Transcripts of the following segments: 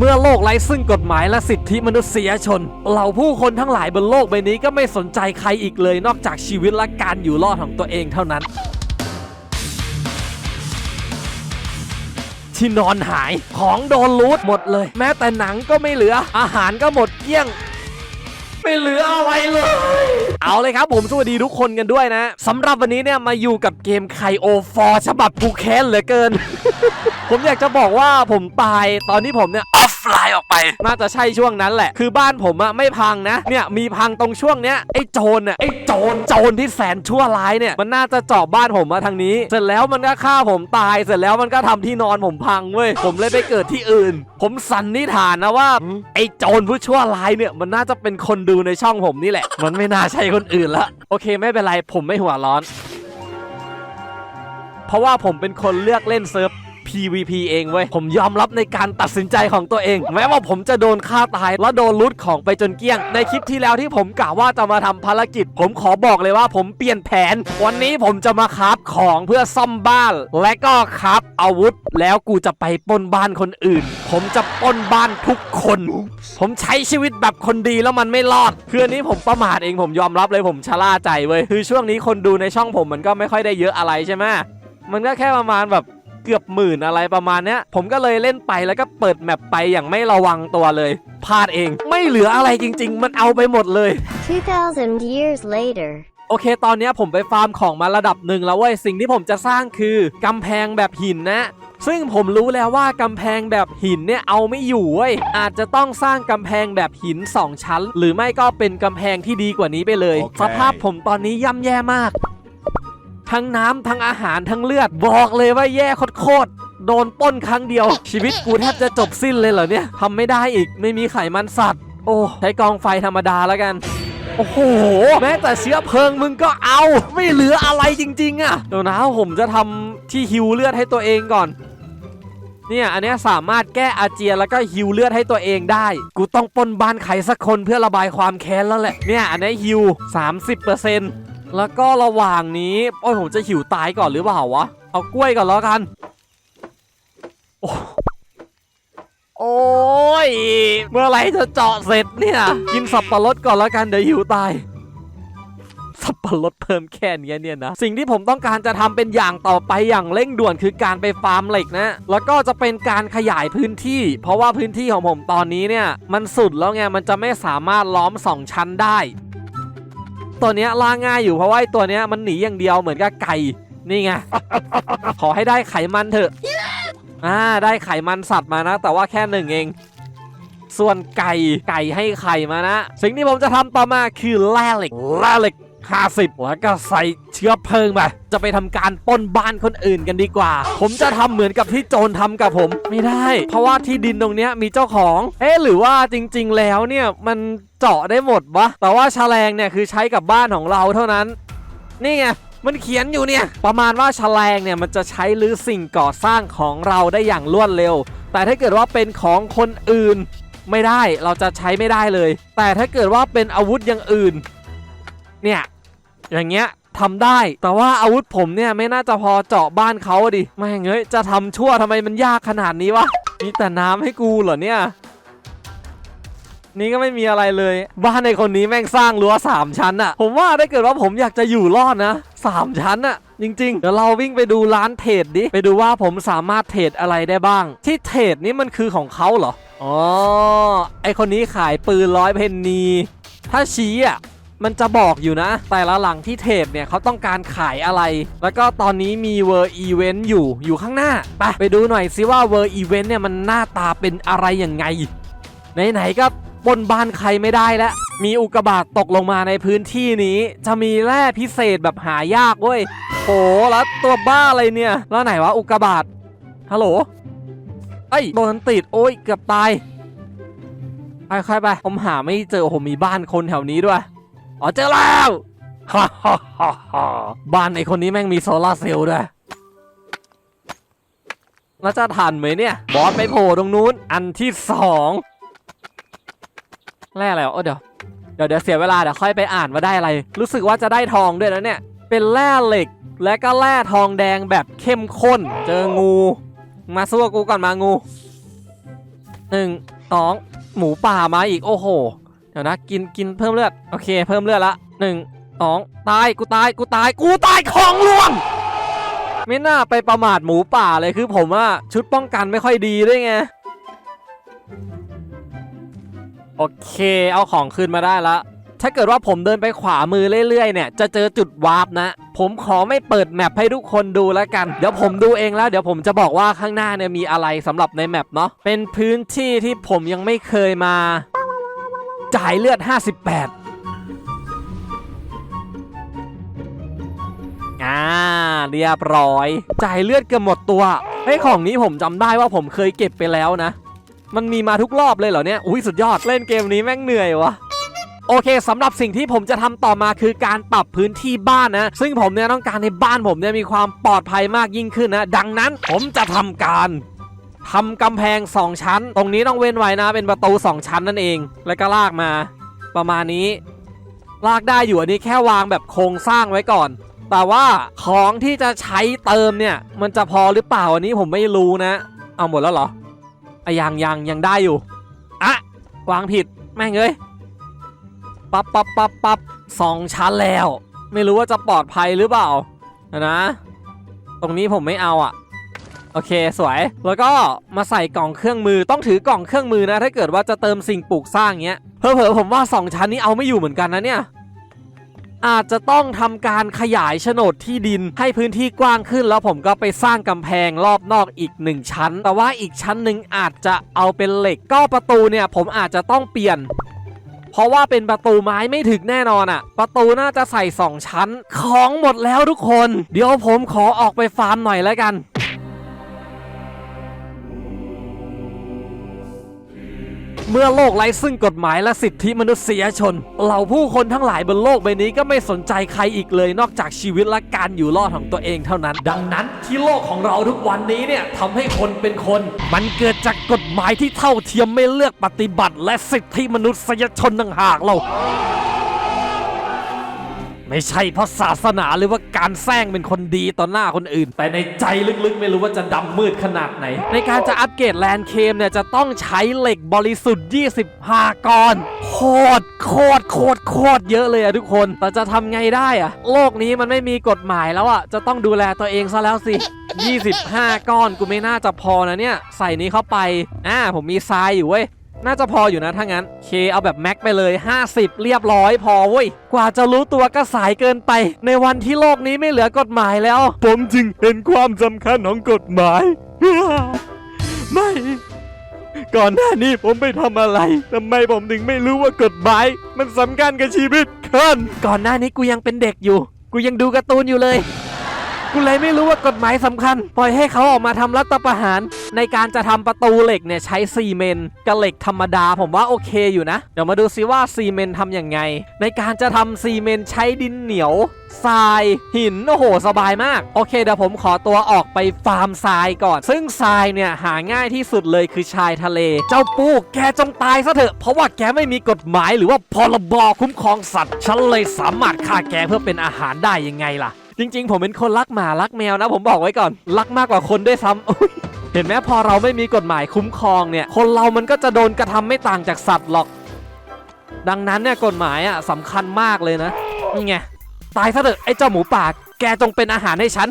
เมื่อโลกไร้ซึ่งกฎหมายและสิทธิมนุษยชน เหล่าผู้คนทั้งหลายบนโลกใบนี้ก็ไม่สนใจใครอีกเลย นอกจากชีวิตและการอยู่รอดของตัวเองเท่านั้น ที่นอนหายของโดนรูดหมดเลย แม้แต่หนังก็ไม่เหลือ อาหารก็หมดเกลี้ยงไม่เหลืออะไรเลย เอาเลยครับผมสวัสดีทุกคนกันด้วยนะสำหรับวันนี้เนี่ยมาอยู่กับเกมไคโอฟอร์ฉบับกูแค้นเหลือเกิน ผมอยากจะบอกว่าผมตายตอนที่ผมเนี่ย ฟไลน์ออกไป น่าจะใช่ช่วงนั้นแหละ คือบ้านผมอะไม่พังนะ เนี่ยมีพังตรงช่วงเนี้ยไอ้โจรอะไอ้โจรโจรที่แสนชั่วร้ายเนี่ยมันน่าจะเจาะบ้านผมมาทางนี้ เสร็จแล้วมันก็ฆ่าผมตาย เสร็จแล้วมันก็ทำที่นอนผมพังเว้ยผมเลยไปเกิดที่อื่น ผมสันนิษฐานนะว่าไอ้โจรผู้ชั่วร้ายเนี่ยมันน่าจะเป็นคนดูในช่องผมนี่แหละ มันไม่น่าใช่คนอื่นละโอเคไม่เป็นไรผมไม่หัวร้อน เพราะว่าผมเป็นคนเลือกเล่นเซิร์ฟ PVP เองเว้ย ผมยอมรับในการตัดสินใจของตัวเอง แม้ว่าผมจะโดนฆ่าตาย และโดนลุดของไปจนเกลี้ยง ในคลิปที่แล้วที่ผมกล่าวว่าจะมาทำภารกิจ ผมขอบอกเลยว่าผมเปลี่ยนแผน วันนี้ผมจะมาคราฟของเพื่อซ่อมบ้าน และก็คราฟอาวุธ แล้วกูจะไปปล้นบ้านคนอื่น ผมจะปล้นบ้านทุกคน ผมใช้ชีวิตแบบคนดีแล้วมันไม่รอดคืออันนี้ผมประมาทเองผมยอมรับเลยผมชะล่าใจเว้ยคือช่วงนี้คนดูในช่องผมมันก็ไม่ค่อยได้เยอะอะไรใช่ไหมมันก็แค่ประมาณแบบ กือบหมื่นอะไรประมาณเนี้ยผมก็เลยเล่นไปแล้วก็เปิดแมปไปอย่างไม่ระวังตัวเลยพลาดเองไม่เหลืออะไรจริง ๆ มันเอาไปหมดเลย 2,000 years later. โอเค ตอนเนี้ยผมไปฟาร์มของมาระดับหนึ่งแล้วเว้ย สิ่งที่ผมจะสร้างคือกำแพงแบบหินนะ ซึ่งผมรู้แล้วว่ากำแพงแบบหินเนี่ยเอาไม่อยู่เว้ย อาจจะต้องสร้างกำแพงแบบหิน 2 ชั้น หรือไม่ก็เป็นกำแพงที่ดีกว่านี้ไปเลยโอเคสภาพผมตอนนี้ย่ำแย่มาก ทั้งน้ำทั้งอาหารทั้งเลือด บอกเลยว่าแย่โคตรๆโดนป้นครั้งเดียว ชีวิตกูแทบจะจบสิ้นเลยเหรอเนี่ยทำไม่ได้อีกไม่มีไขมันสัตว์ โอ้ใช้กองไฟธรรมดาแล้วกันโอ้โห แม้แต่เชื้อเพลิงมึงก็เอา ไม่เหลืออะไรจริง ๆอะเดี๋ยวนะผมจะทำที่ฮิวเลือดให้ตัวเองก่อน เนี่ยอันนี้สามารถแก้อาเจียนแล้วก็ฮิวเลือดให้ตัวเองได้ กูต้องปนบ้านใครสักคนเพื่อระบายความแค้นแล้วแหละ เนี่ยอันนี้ฮิว 30% แล้วก็ระหว่างนี้โอ้ยผมจะหิวตายก่อนหรือเปล่าวะ เอากล้วยก่อนแล้วกัน โอ้โอ้ย เมื่อไรจะเจาะเสร็จเนี่ย กินสับปะรดก่อนแล้วกันเดี๋ยวหิวตาย สับปะรดเพิ่มแค่เนี้เนี่ยนะ สิ่งที่ผมต้องการจะทำเป็นอย่างต่อไปอย่างเร่งด่วนคือการไปฟาร์มเหล็กนะ แล้วก็จะเป็นการขยายพื้นที่ เพราะว่าพื้นที่ของผมตอนนี้เนี่ย มันสุดแล้วไงมันจะไม่สามารถล้อมสองชั้นได้ ตัวเนี้ยล่าง่ายอยู่เพราะว่าตัวเนี้ยมันหนีอย่างเดียวเหมือนกับไก่นี่ไงขอให้ได้ไขมันเถอะอ่าได้ไขมันสัตว์มานะ แต่ว่าแค่หนึ่งเอง ส่วนไก่ไก่ให้ไข่มานะ สิ่งที่ผมจะทำต่อมาคือแร่เหล็กแร่เหล็กคาสิบแล้วก็ใส่ เชื้อเพลิงไปจะไปทำการป้นบ้านคนอื่นกันดีกว่า ผมจะทำเหมือนกับที่โจรทำกับผม ไม่ได้ เพราะว่าที่ดินตรงเนี้ยมีเจ้าของ เอ๊หรือว่าจริง ๆ แล้วเนี่ยมันเจาะได้หมดวะแต่ว่าแฉลงเนี่ยคือใช้กับบ้านของเราเท่านั้น นี่ไงมันเขียนอยู่เนี่ย ประมาณว่าแฉลงเนี่ยมันจะใช้รื้อสิ่งก่อสร้างของเราได้อย่างรวดเร็ว แต่ถ้าเกิดว่าเป็นของคนอื่น ไม่ได้เราจะใช้ไม่ได้เลย แต่ถ้าเกิดว่าเป็นอาวุธอย่างอื่น เนี่ยอย่างเงี้ย ทำได้ แต่ว่าอาวุธผมเนี่ยไม่น่าจะพอเจาะบ้านเขาดิไม่งเอ้ยจะทำชั่วทำไมมันยากขนาดนี้วะมีแต่น้ำให้กูเหรอเนี่ยนี่ก็ไม่มีอะไรเลย บ้านในคนนี้แม่งสร้างรั้วสามชั้นอะผมว่าถ้เกิดว่าผมอยากจะอยู่รอดนะสามชั้นอะจริงๆ เดี๋ยวเราวิ่งไปดูร้านเทรดดิ ไปดูว่าผมสามารถเทรดอะไรได้บ้าง ที่เทรดนี่มันคือของเขาเหรอ อ๋อ ไอคนนี้ขายปืนร้อยเพนนี ถ้าชี้อะ มันจะบอกอยู่นะ แต่ละหลังที่เทรดเนี่ยเขาต้องการขายอะไร แล้วก็ตอนนี้มีเวอร์อีเวนต์อยู่อยู่ข้างหน้า ไปไปดูหน่อยซิว่าเวอร์อีเวนต์เนี่ยมันหน้าตาเป็นอะไรยังไง ไหนๆก็บนบ้านใครไม่ได้แล้ว มีอุกกาบาตตกลงมาในพื้นที่นี้ จะมีแร่พิเศษแบบหายากเว้ยโหแล้วตัวบ้าอะไรเนี่ย แล้วไหนวะอุกกาบาตฮัลโหลเอ้โดนติดโอ้ยเกือบตายไปใครไปผมหาไม่เจอโอ้โหมีบ้านคนแถวนี้ด้วย อ๋อเจอแล้วฮ่าฮ่าฮ่าบ้านไอคนนี้แม่งมีโซลาเซลล์ด้วยแล้วจะทันไหมเนี่ย บอสไปโผล่ตรงนู้น อันที่สองแร่อะไรวะเออเดี๋ยวเดี๋ยวเดี๋ยวเสียเวลาเดี๋ยวค่อยไปอ่านว่าได้อะไร รู้สึกว่าจะได้ทองด้วยนะเนี่ย เป็นแร่เหล็กและก็แร่ทองแดงแบบเข้มข้น เจองู มาสู้กับกูก่อนมางูหนึ่งสองหมูป่ามาอีกโอ้โห ดี๋ยวนะกินกินเพิ่มเลือดโอเคเพิ่มเลือดละหนึ่งสองตายกูตายกูตายกูตายของล่วงไม่น่าไปประมาทหมูป่าเลยคือผมว่าชุดป้องกันไม่ค่อยดีด้วยไงโอเค เอาของคืนมาได้ละ ถ้าเกิดว่าผมเดินไปขวามือเรื่อยๆเนี่ย จะเจอจุดวาร์ปนะ ผมขอไม่เปิดแมปให้ทุกคนดูแล้วกัน เดี๋ยวผมดูเองแล้ว เดี๋ยวผมจะบอกว่าข้างหน้าเนี่ยมีอะไรสำหรับในแมปเนาะ เป็นพื้นที่ที่ผมยังไม่เคยมา จ่ายเลือด 58 อ่า เรียบร้อย จ่ายเลือดเกือบหมดตัวเฮ้ยของนี้ผมจำได้ว่าผมเคยเก็บไปแล้วนะ มันมีมาทุกรอบเลยเหรอเนี่ย อุ้ยสุดยอด เล่นเกมนี้แม่งเหนื่อยวะโอเคสำหรับสิ่งที่ผมจะทำต่อมาคือการปรับพื้นที่บ้านนะ ซึ่งผมเนี่ยต้องการให้บ้านผมเนี่ยมีความปลอดภัยมากยิ่งขึ้นนะ ดังนั้นผมจะทำการ ทำกำแพง 2 ชั้น ตรงนี้ต้องเว้นไว้นะ เป็นประตู 2 ชั้นนั่นเอง แล้วก็ลากมาประมาณนี้ ลากได้อยู่อันนี้แค่วางแบบโครงสร้างไว้ก่อน แต่ว่าของที่จะใช้เติมเนี่ย มันจะพอหรือเปล่าอันนี้ผมไม่รู้นะ เอาหมดแล้วเหรออะยังยังยังได้อยู่อะวางผิดแม่งเอ้ยปั๊บปั๊บปั๊บปั๊บสองชั้นแล้ว ไม่รู้ว่าจะปลอดภัยหรือเปล่านะ ตรงนี้ผมไม่เอาอะ โอเคสวย แล้วก็มาใส่กล่องเครื่องมือต้องถือกล่องเครื่องมือนะ ถ้าเกิดว่าจะเติมสิ่งปลูกสร้างเงี้ยเผลอๆผมว่า 2 ชั้นนี้เอาไม่อยู่เหมือนกันนะเนี่ยอาจจะต้องทำการขยายโฉนดที่ดินให้พื้นที่กว้างขึ้น แล้วผมก็ไปสร้างกำแพงรอบนอกอีก 1 ชั้น แต่ว่าอีกชั้นหนึ่งอาจจะเอาเป็นเหล็กก็ประตูเนี่ย ผมอาจจะต้องเปลี่ยน เพราะว่าเป็นประตูไม้ไม่ถึกแน่นอนอะประตูน่าจะใส่ 2 ชั้น ของหมดแล้วทุกคน เดี๋ยวผมขอออกไปฟาร์มหน่อยแล้วกัน เมื่อโลกไร้ซึ่งกฎหมายและสิทธิมนุษยชน เหล่าผู้คนทั้งหลายบนโลกใบนี้ก็ไม่สนใจใครอีกเลย นอกจากชีวิตและการอยู่รอดของตัวเองเท่านั้น ดังนั้นที่โลกของเราทุกวันนี้เนี่ยทำให้คนเป็นคน มันเกิดจากกฎหมายที่เท่าเทียมไม่เลือกปฏิบัติ และสิทธิมนุษยชนต่างหากเรา ไม่ใช่เพราะศาสนาหรือว่าการแซงเป็นคนดีต่อหน้าคนอื่น แต่ในใจลึกๆ ไม่รู้ว่าจะดำมืดขนาดไหน ในการจะอัปเกรดแลนเคมเนี่ยจะต้องใช้เหล็กบริสุทธิ์ 25 ก้อนโคตรโคตรโคตรโคตรเยอะเลยอะทุกคน แต่จะทำไงได้อะโลกนี้มันไม่มีกฎหมายแล้วอะจะต้องดูแลตัวเองซะแล้วสิ 25 ก้อนกูไม่น่าจะพอนะเนี่ย ใส่นี้เข้าไปอ่าผมมีทรายอยู่เว้ย น่าจะพออยู่นะถ้างั้นเคเอาแบบแม็กไปเลย 50 เรียบร้อยพอเว้ยกว่าจะรู้ตัวก็สายเกินไป ในวันที่โลกนี้ไม่เหลือกฎหมายแล้ว ผมจึงเห็นความสำคัญของกฎหมาย ไม่ ก่อนหน้านี้ผมไปทำอะไรทำไมผมถึงไม่รู้ว่ากฎหมาย มันสำคัญกับชีวิตคนก่อนหน้านี้กูยังเป็นเด็กอยู่ กูยังดูการ์ตูนอยู่เลย กูเลยไม่รู้ว่ากฎหมายสำคัญ ปล่อยให้เขาออกมาทำรัฐประหาร ในการจะทำประตูเหล็กเนี่ยใช้ซีเมนต์กับเหล็กธรรมดาผมว่าโอเคอยู่นะ เดี๋ยวมาดูซิว่าซีเมนต์ทำอย่างไง ในการจะทำซีเมนต์ใช้ดินเหนียวทรายหินโอ้โหสบายมาก โอเคเดี๋ยวผมขอตัวออกไปฟาร์มทรายก่อน ซึ่งทรายเนี่ยหาง่ายที่สุดเลยคือชายทะเล เจ้าปูแกจงตายซะเถอะ เพราะว่าแกไม่มีกฎหมายหรือว่าพรบคุ้มครองสัตว์ฉันเลยสามารถฆ่าแกเพื่อเป็นอาหารได้ยังไงล่ะ จริง ๆ ผมเป็นคนรักหมารักแมวนะ ผมบอกไว้ก่อน รักมากกว่าคนด้วยซ้ำเห็นไหมพอเราไม่มีกฎหมายคุ้มครองเนี่ย คนเรามันก็จะโดนกระทำไม่ต่างจากสัตว์หรอก ดังนั้นเนี่ยกฎหมายอะสำคัญมากเลยนะนี่ไงตายซะเถอะไอ้เจ้าหมูป่าแกจงเป็นอาหารให้ฉัน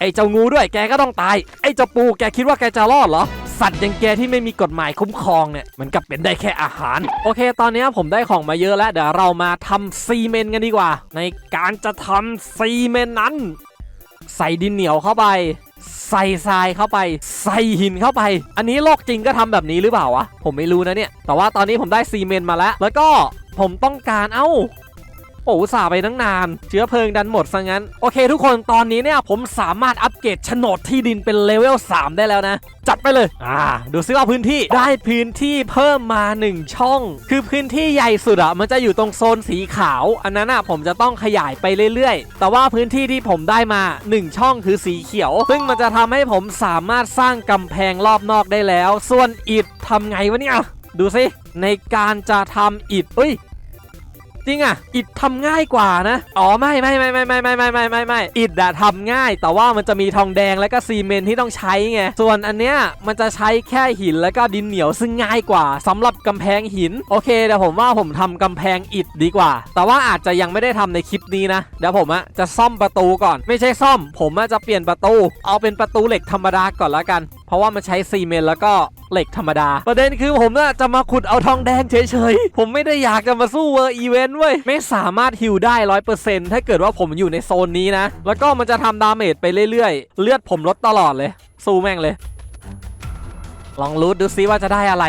ไอ้เจ้างูด้วยแกก็ต้องตาย ไอ้เจ้าปูแกคิดว่าแกจะรอดเหรอ สัตว์อย่างแกที่ไม่มีกฎหมายคุ้มครองเนี่ยมันก็เป็นได้แค่อาหาร โอเค ตอนนี้ผมได้ของมาเยอะแล้วเดี๋ยวเรามาทำซีเมนต์กันดีกว่า ในการจะทำซีเมนต์นั้น ใส่ดินเหนียวเข้าไป ใส่ทรายเข้าไป ใส่หินเข้าไป อันนี้โลกจริงก็ทำแบบนี้หรือเปล่าวะผมไม่รู้นะเนี่ย แต่ว่าตอนนี้ผมได้ซีเมนต์มาแล้ว แล้วก็ผมต้องการเอ้า โอ้สาไปตั้งนาน เชื้อเพลิงดันหมดซะงั้น โอเคทุกคนตอนนี้เนี่ยผมสามารถอัปเกรดโฉนดที่ดินเป็นเลเวล 3 ได้แล้วนะ จัดไปเลย อ่า ดูซิว่าพื้นที่ได้พื้นที่เพิ่มมา 1 ช่อง คือพื้นที่ใหญ่สุดอะมันจะอยู่ตรงโซนสีขาว อันนั้นอะผมจะต้องขยายไปเรื่อยๆ แต่ว่าพื้นที่ที่ผมได้มา 1 ช่องคือสีเขียว ซึ่งมันจะทำให้ผมสามารถสร้างกำแพงรอบนอกได้แล้ว ส่วนอิฐทำไงวะเนี่ยดูสิในการจะทำอิฐเอ้ย จริงอะ อิดทำง่ายกว่านะ อ๋อไม่ไม่ไม่ไม่ไม่ไม่ไม่ไม่ไม่ไม่อิดอะทำง่าย แต่ว่ามันจะมีทองแดงและก็ซีเมนที่ต้องใช้ไง ส่วนอันเนี้ยมันจะใช้แค่หินแล้วก็ดินเหนียวซึ่งง่ายกว่าสำหรับกำแพงหิน โอเคเดี๋ยวผมว่าผมทำกำแพงอิดดีกว่า แต่ว่าอาจจะยังไม่ได้ทำในคลิปนี้นะ เดี๋ยวผมอะจะซ่อมประตูก่อน ไม่ใช่ซ่อม ผมอะจะเปลี่ยนประตู เอาเป็นประตูเหล็กธรรมดาก่อนละกัน เพราะว่ามันใช้ซีเมนต์แล้วก็เหล็กธรรมดา ประเด็นคือผมน่ะจะมาขุดเอาทองแดงเฉยๆ ผมไม่ได้อยากจะมาสู้เวอร์อีเวนต์เว้ย ไม่สามารถฮิวได้ร้อยเปอร์เซ็นต์ถ้าเกิดว่าผมอยู่ในโซนนี้นะ แล้วก็มันจะทำดาเมจไปเรื่อยๆ เลือดผมลดตลอดเลย สู้แม่งเลย ลองรูดดูซิว่าจะได้อะไร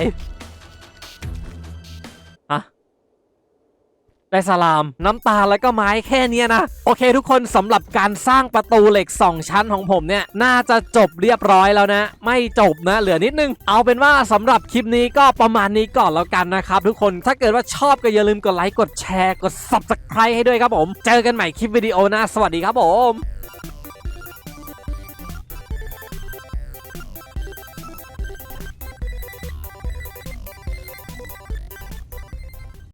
ได้สลาม น้ำตาแล้วก็ไม้แค่เนี้ยนะ โอเคทุกคนสำหรับการสร้างประตูเหล็ก 2 ชั้นของผมเนี่ย น่าจะจบเรียบร้อยแล้วนะ ไม่จบนะ เหลือนิดนึง เอาเป็นว่าสำหรับคลิปนี้ก็ประมาณนี้ก่อนแล้วกันนะครับทุกคนถ้าเกิดว่าชอบก็อย่าลืมกดไลค์กดแชร์กด subscribe ให้ด้วยครับผม เจอกันใหม่คลิปวิดีโอหน้าสวัสดีครับผม